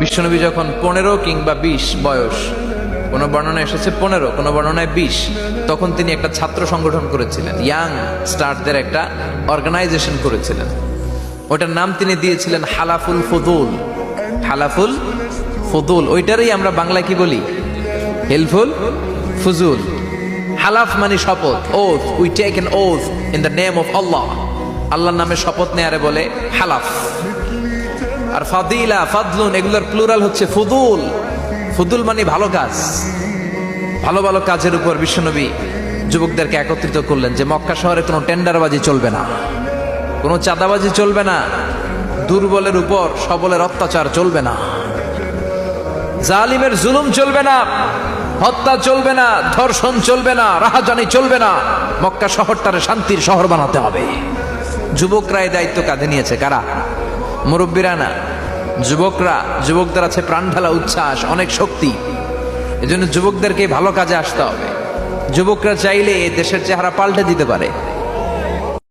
বিশ্বনবী যখন পনেরো কিংবা বিশ বয়স, কোনো বর্ণনা এসেছে পনেরো, কোনো বর্ণনায় বিশ, তখন তিনি একটা ছাত্র সংগঠন করেছিলেন, ইয়াং স্টারদের একটা অর্গানাইজেশন করেছিলেন। ওটার নাম তিনি দিয়েছিলেন হালাফুল ফদুল। হালাফুল ফদুল, ওইটারই আমরা বাংলা কি বলি? হেলফুল ফুজুল। হালাফ মানে শপথ oath we take an oath in the name of Allah আল্লাহর নামে শপথ নেয়ারে বলে হালাফ। আর ফাদিলা, ফাদলুন, এগুলোর প্লুরাল হচ্ছে ফুদুল। ফুদুল মানে ভালো কাজ। ভালো ভালো কাজের উপর বিশ্বনবী যুবকদেরকে একত্রিত করলেন যে মক্কা শহরে কোনো টেন্ডারবাজি চলবে না। কোনো চাঁদাবাজি চলবে না। দুর্বলের উপর সবলের অত্যাচার চলবে না। জালিমের জুলুম চলবে না। হত্যা চলবে না। ধর্ষণ চলবে না। রাহাজানি চলবে না। মক্কা শহরটারে শান্তির শহর বানাতে হবে। যুবকরা এই দায়িত্ব কাঁধে নিয়েছে কারা? মুরব্বীরা না যুবকরা যুবকদের আছে প্রাণ ঢালা উচ্ছ্বাস, অনেক শক্তি। এজন্য যুবকদেরকে ভালো কাজে আসতে হবে। যুবকরা চাইলে দেশের চেহারা পাল্টে দিতে পারে।